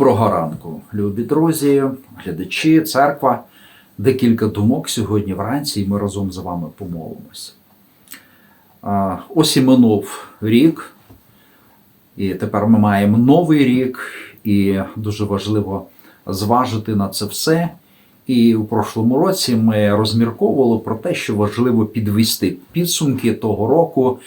Доброго ранку, любі друзі, глядачі, церква. Декілька думок сьогодні вранці, і ми разом з вами помолимося. Ось і минув рік, і тепер ми маємо новий рік, і дуже важливо зважити на це все. І у прошлому році ми розмірковували про те, що важливо підвести підсумки того року,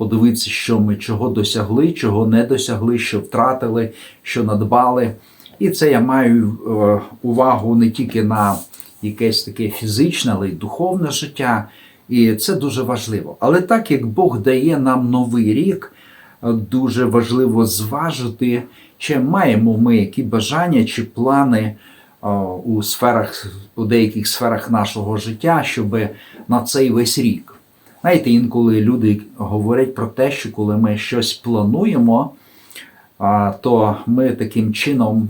подивитися, що ми чого досягли, чого не досягли, що втратили, що надбали. І це я маю е, увагу не тільки на якесь таке фізичне, але й духовне життя. І це дуже важливо. Але так як Бог дає нам новий рік, дуже важливо зважити, чи маємо ми які бажання чи плани е, у сферах, у деяких сферах нашого життя, щоб на цей весь рік. Знаєте, інколи люди говорять про те, що коли ми щось плануємо, то ми таким чином,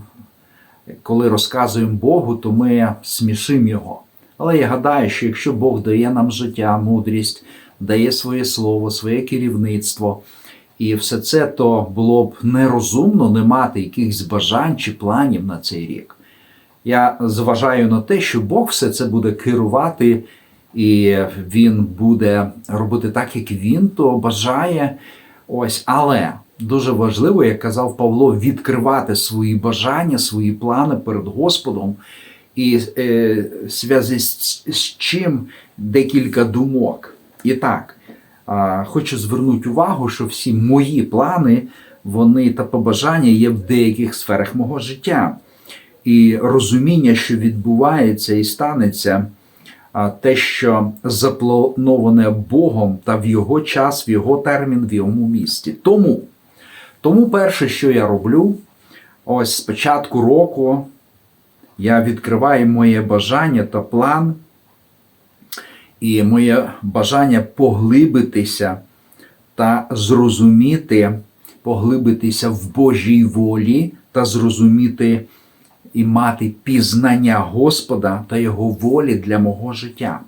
коли розказуємо Богу, то ми смішимо його. Але я гадаю, що якщо Бог дає нам життя, мудрість, дає своє слово, своє керівництво і все це, то було б нерозумно не мати якихось бажань чи планів на цей рік. Я зважаю на те, що Бог все це буде керувати, і він буде робити так, як він то бажає. Ось, але дуже важливо, як казав Павло, відкривати свої бажання, свої плани перед Господом. І е, зв'язі з, з чим декілька думок. І так, е, хочу звернути увагу, що всі мої плани, вони та побажання є в деяких сферах мого життя. І розуміння, що відбувається і станеться, те, що заплановане Богом та в його час, в його термін, в його місті. Тому, тому перше, що я роблю, ось з початку року я відкриваю моє бажання та план, і моє бажання поглибитися та зрозуміти, поглибитися в Божій волі та зрозуміти і мати пізнання Господа та Його волі для мого життя.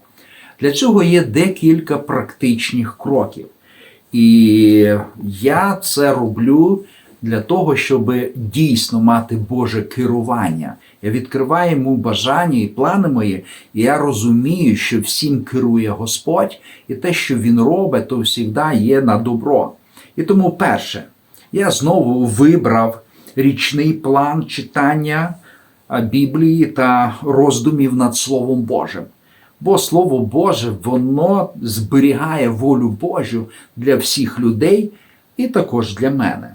Для цього є декілька практичних кроків. І я це роблю для того, щоб дійсно мати Боже керування. Я відкриваю йому бажання і плани мої, і я розумію, що всім керує Господь, і те, що Він робить, то завжди є на добро. І тому, перше, я знову вибрав річний план читання Біблії та роздумів над Словом Божим. Бо Слово Боже, воно зберігає волю Божу для всіх людей і також для мене.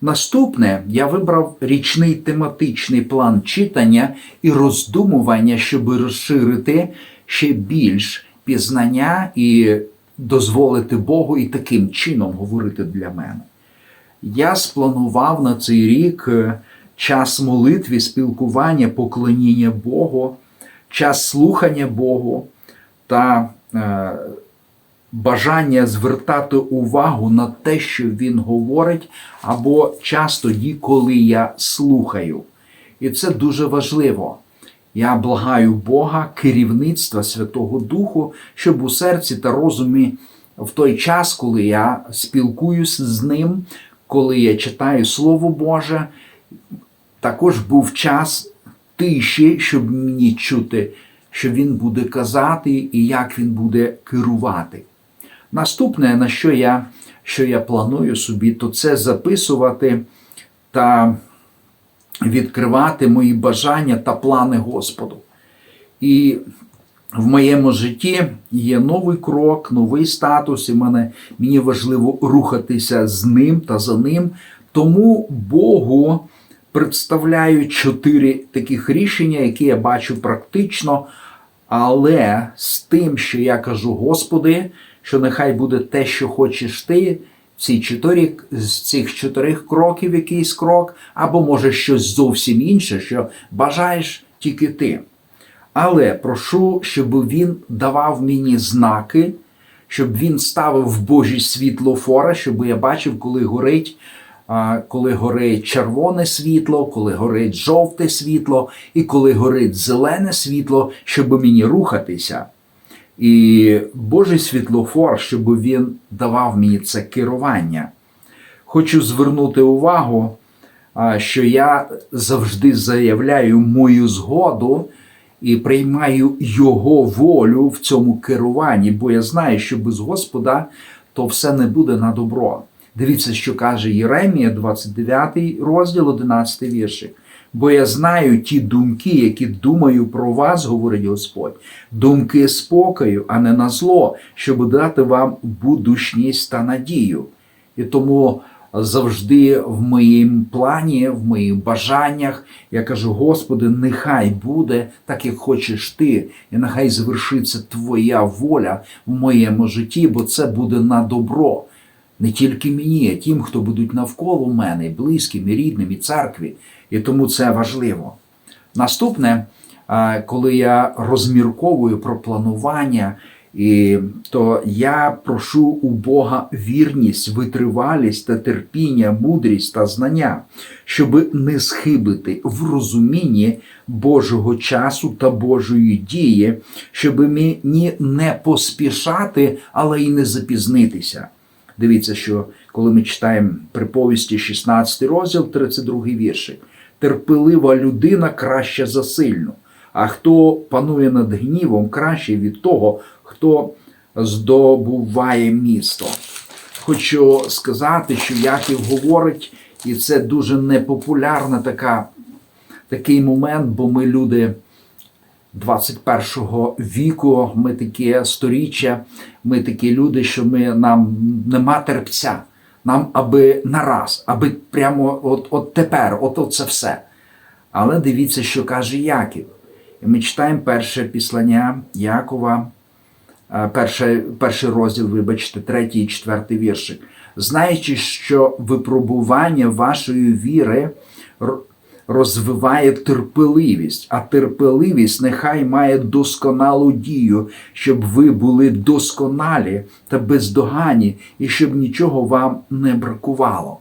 Наступне я вибрав річний тематичний план читання і роздумування, щоб розширити ще більш пізнання і дозволити Богу і таким чином говорити для мене. Я спланував на цей рік час молитви, спілкування, поклоніння Богу, час слухання Богу та е, бажання звертати увагу на те, що Він говорить, або час тоді, коли я слухаю. І це дуже важливо. Я благаю Бога, керівництва Святого Духу, щоб у серці та розумі в той час, коли я спілкуюся з ним, коли я читаю Слово Боже, також був час тиші, щоб мені чути, що він буде казати і як він буде керувати. Наступне, на що я що я планую собі, то це записувати та відкривати мої бажання та плани Господу. І в моєму житті є новий крок, новий статус, і мене, мені важливо рухатися з ним та за ним. Тому Богу представляю чотири таких рішення, які я бачу практично, але з тим, що я кажу, Господи, що нехай буде те, що хочеш ти. Ці чотири з цих чотирьох кроків якийсь крок, або може щось зовсім інше, що бажаєш тільки ти. Але прошу, щоб він давав мені знаки, щоб він ставив в Божі світло фора, щоб я бачив, коли горить коли горить червоне світло, коли горить жовте світло, і коли горить зелене світло, щоб мені рухатися. І Божий світлофор, щоб він давав мені це керування. Хочу звернути увагу що я завжди заявляю мою згоду і приймаю Його волю в цьому керуванні, бо я знаю, що без Господа то все не буде на добро. Дивіться, що каже Єремія, 29 розділ, 11 віршик. Бо я знаю ті думки, які думаю про вас, говорить Господь, думки спокою, а не на зло, щоб дати вам будучність та надію. І тому завжди в моїм плані, в моїх бажаннях я кажу: Господи, нехай буде так, як хочеш ти, і нехай звершиться Твоя воля в моєму житті, бо це буде на добро. Не тільки мені, а тим, хто будуть навколо мене, близьким, і рідним, і церкві. І тому це важливо. Наступне, коли я розмірковую про планування, то я прошу у Бога вірність, витривалість та терпіння, мудрість та знання, щоб не схибити в розумінні Божого часу та Божої дії, щоб мені не поспішати, але й не запізнитися. Дивіться, що коли ми читаємо приповісті 16 розділ, 32 віршик. Терпелива людина краще за сильну, а хто панує над гнівом, краще від того, хто здобуває місто. Хочу сказати, що Яків говорить, і це дуже непопулярна така, такий момент, бо ми люди 21 віку, ми такі сторіччя, ми такі люди, що ми нам нема терпця. Нам аби нараз, аби прямо от, от тепер, от, от це все. Але дивіться, що каже Яків. І ми читаємо перше післання Якова, е, перший, перший розділ, вибачте, третій і четвертий віршик. Знаючи, що випробування вашої віри розвиває терпеливість, а терпеливість нехай має досконалу дію, щоб ви були досконалі та бездоганні, і щоб нічого вам не бракувало.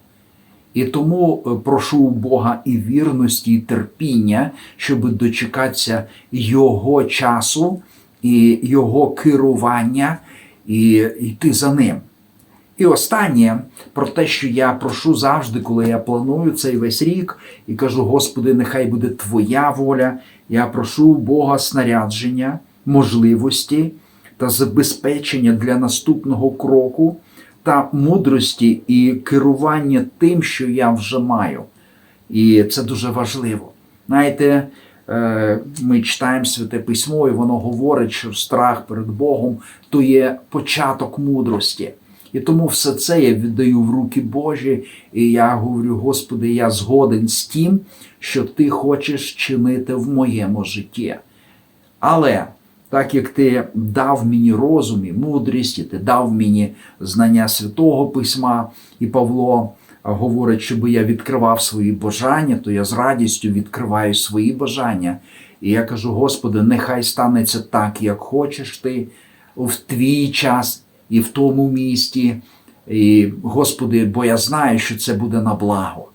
І тому е, прошу у Бога і вірності, і терпіння, щоб дочекатися Його часу і Його керування, і йти за ним. І останнє про те, що я прошу завжди, коли я планую цей весь рік, і кажу: Господи, нехай буде Твоя воля. Я прошу Бога снарядження, можливості та забезпечення для наступного кроку та мудрості і керування тим, що я вже маю. І це дуже важливо. Знаєте, е, ми читаємо святе письмо, і воно говорить, що страх перед Богом то є початок мудрості. І тому все це я віддаю в руки Божі, і я говорю, Господи, я згоден з тим, що Ти хочеш чинити в моєму житті. Але так як ти дав мені розум і мудрість, і ти дав мені знання святого письма, і Павло говорить, щоб я відкривав свої бажання, то я з радістю відкриваю свої бажання. І я кажу: Господи, нехай станеться так, як хочеш ти в твій час і в тому місті. І, Господи, бо я знаю, що це буде на благо.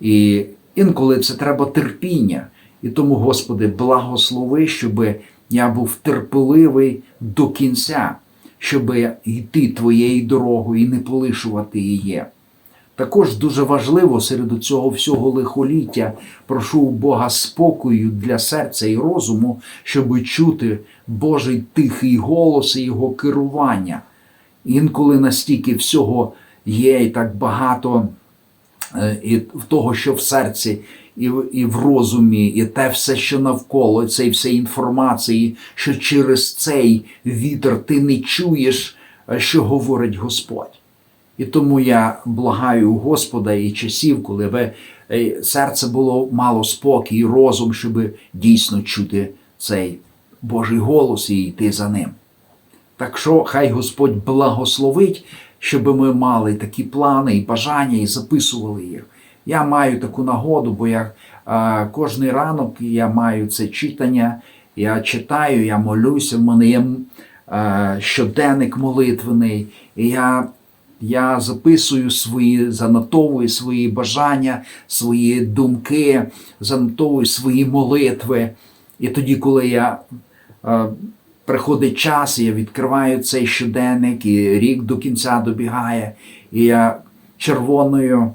І інколи це треба терпіння. І тому, Господи, благослови, щоб я був терпеливий до кінця, щоб йти твоєю дорогою і не полишувати її. Також дуже важливо серед цього всього лихоліття прошу у Бога спокою для серця і розуму, щоб чути Божий тихий голос і його керування. Інколи настільки всього є і так багато е, і того, що в серці, і в, і в розумі, і те все, що навколо, цієї всієї інформації, що через цей вітер ти не чуєш, е, що говорить Господь. І тому я благаю Господа і часів, коли ви е, серце було мало спокій, і розум, щоб дійсно чути цей Божий голос і йти за ним. Так що хай Господь благословить, щоб ми мали такі плани і бажання, і записували їх. Я маю таку нагоду, бо я а, кожний ранок я маю це читання, я читаю, я молюся, в мене є а, щоденник молитвений, і я, я записую свої, занотовую свої бажання, свої думки, занотовую свої молитви. І тоді, коли я а, приходить час, і я відкриваю цей щоденник, і рік до кінця добігає, і я червоною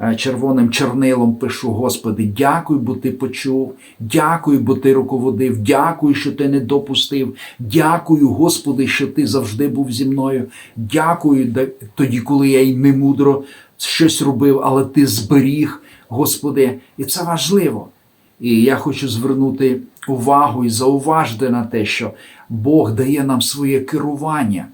е, червоним чернилом пишу: Господи, дякую, бо ти почув, дякую, бо ти руководив, дякую, що ти не допустив. Дякую, Господи, що ти завжди був зі мною. Дякую тоді, коли я й не мудро щось робив, але ти зберіг, Господи, і це важливо. І я хочу звернути увагу і зауважити на те, що Бог дає нам своє керування,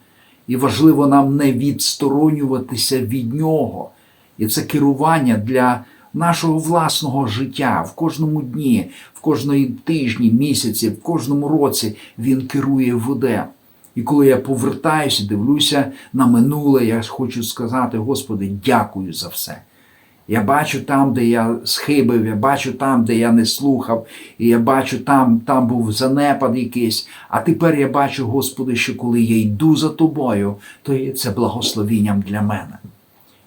і важливо нам не відсторонюватися від нього. І це керування для нашого власного життя в кожному дні, в кожної тижні, місяці, в кожному році він керує веде. І коли я повертаюся, дивлюся на минуле, я хочу сказати, Господи, дякую за все. Я бачу там, де я схибив, я бачу там, де я не слухав, і я бачу там, там був занепад якийсь. А тепер я бачу, Господи, що коли я йду за тобою, то це благословінням для мене.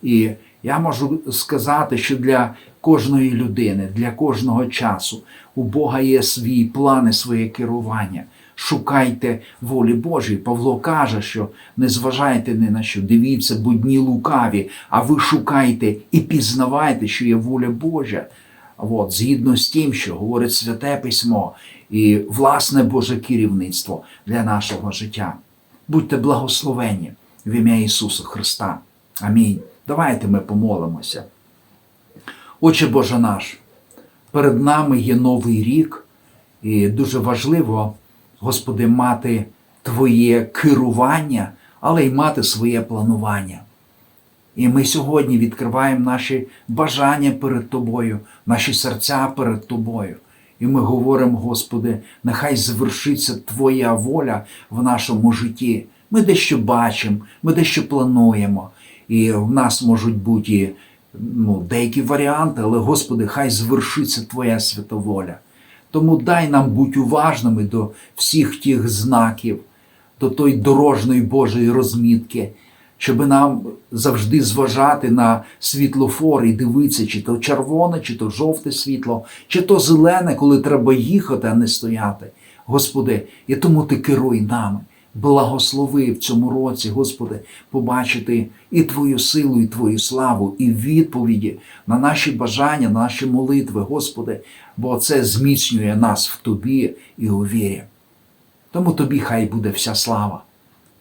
І я можу сказати, що для кожної людини, для кожного часу у Бога є свої плани, своє керування. Шукайте волі Божої. Павло каже, що не зважайте ні на що, дивіться, бо дні лукаві, а ви шукайте і пізнавайте, що є воля Божа. От, згідно з тим, що говорить Святе Письмо і власне Боже керівництво для нашого життя. Будьте благословені в ім'я Ісуса Христа. Амінь. Давайте ми помолимося. Отче Боже наш, перед нами є новий рік, і дуже важливо, Господи, мати Твоє керування, але й мати своє планування. І ми сьогодні відкриваємо наші бажання перед Тобою, наші серця перед Тобою. І ми говоримо, Господи, нехай звершиться Твоя воля в нашому житті. Ми дещо бачимо, ми дещо плануємо, і в нас можуть бути ну, деякі варіанти, але, Господи, хай звершиться Твоя свята воля. Тому дай нам бути уважними до всіх тих знаків, до тої дорожньої Божої розмітки, щоб нам завжди зважати на світлофор і дивитися, чи то червоне, чи то жовте світло, чи то зелене, коли треба їхати, а не стояти. Господи, і тому Ти керуй нами. Благослови в цьому році, Господи, побачити і Твою силу, і Твою славу, і відповіді на наші бажання, на наші молитви, Господи, бо це зміцнює нас в Тобі і у вірі. Тому Тобі хай буде вся слава.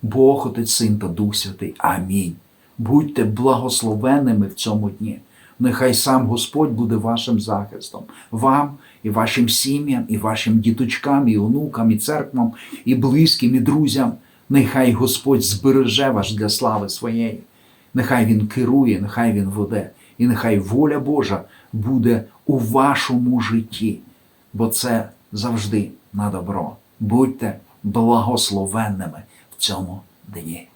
Бог, Отець, Син та Дух Святий. Амінь. Будьте благословенними в цьому дні. Нехай сам Господь буде вашим захистом, вам і вашим сім'ям, і вашим діточкам, і онукам, і церквам, і близьким, і друзям. Нехай Господь збереже вас для слави своєї. Нехай Він керує, нехай Він веде, і нехай воля Божа буде у вашому житті, бо це завжди на добро. Будьте благословенними в цьому дні.